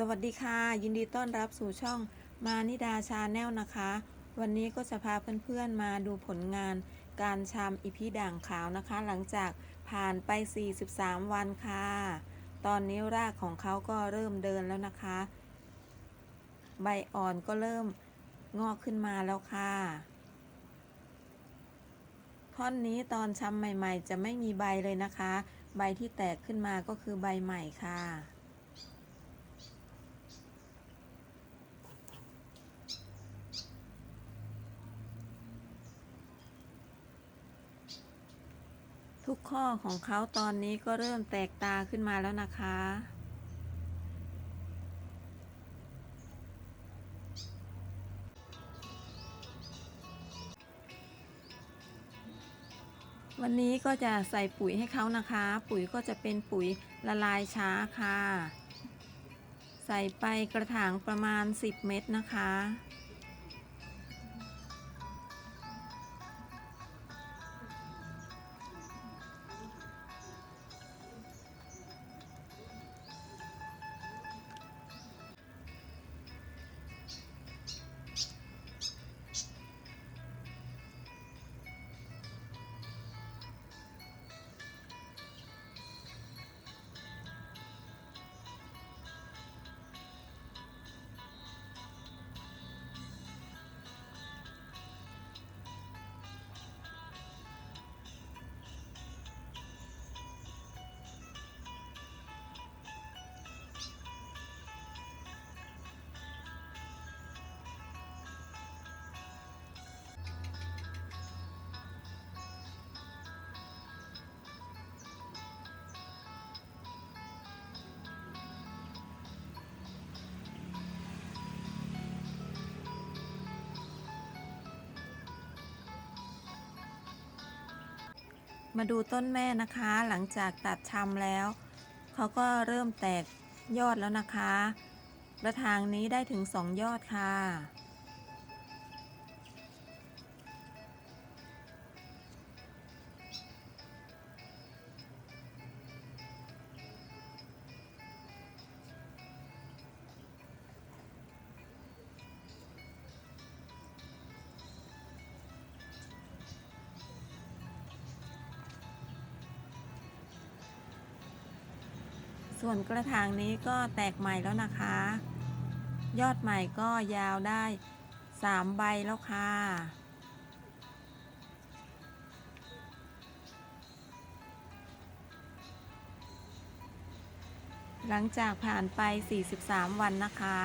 สวัสดีค่ะ ยินดีต้อนรับสู่ช่องมานิดาชาแนลนะคะ วันนี้ก็จะพาเพื่อนๆมาดูผลงานการชามอีพีด่างขาวนะคะ หลังจากผ่านไป 43 วันค่ะ ตอนนี้รากของเขาก็เริ่มเดินแล้วนะคะ ใบอ่อนก็เริ่มงอกขึ้นมาแล้วค่ะ ท่อนนี้ตอนชำใหม่ๆ จะไม่มีใบเลยนะคะ ใบที่แตกขึ้นมาก็คือใบใหม่ค่ะ ทุกข้อของเขาตอนนี้ก็เริ่มแตกตาขึ้นมาแล้วนะคะ วันนี้ก็จะใส่ปุ๋ยให้เขานะคะ ปุ๋ยก็จะเป็นปุ๋ยละลายช้าค่ะ ใส่ไปกระถางประมาณ 10 เม็ดนะคะ มาดูต้นแม่นะคะ หลังจากตัดชำแล้ว เขาก็เริ่มแตกยอดแล้วนะคะ กระถางนี้ได้ถึงสองยอดค่ะ ส่วนกระถางนี้ก็แตกใหม่แล้วนะคะ ยอดใหม่ก็ยาวได้ 3 ใบแล้วค่ะ หลังจากผ่านไป 43 วันนะคะ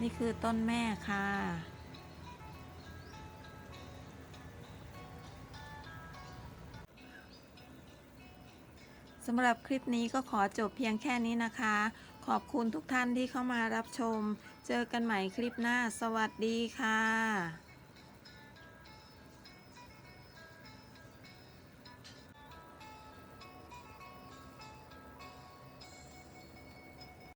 นี่คือต้นแม่ค่ะำหรับคลิปนี้ก็ขอจบเพียงแค่นี้นะคะ ขอบคุณทุกท่านที่เข้ามารับชม เจอกันใหม่คลิปหน้า สวัสดีค่ะ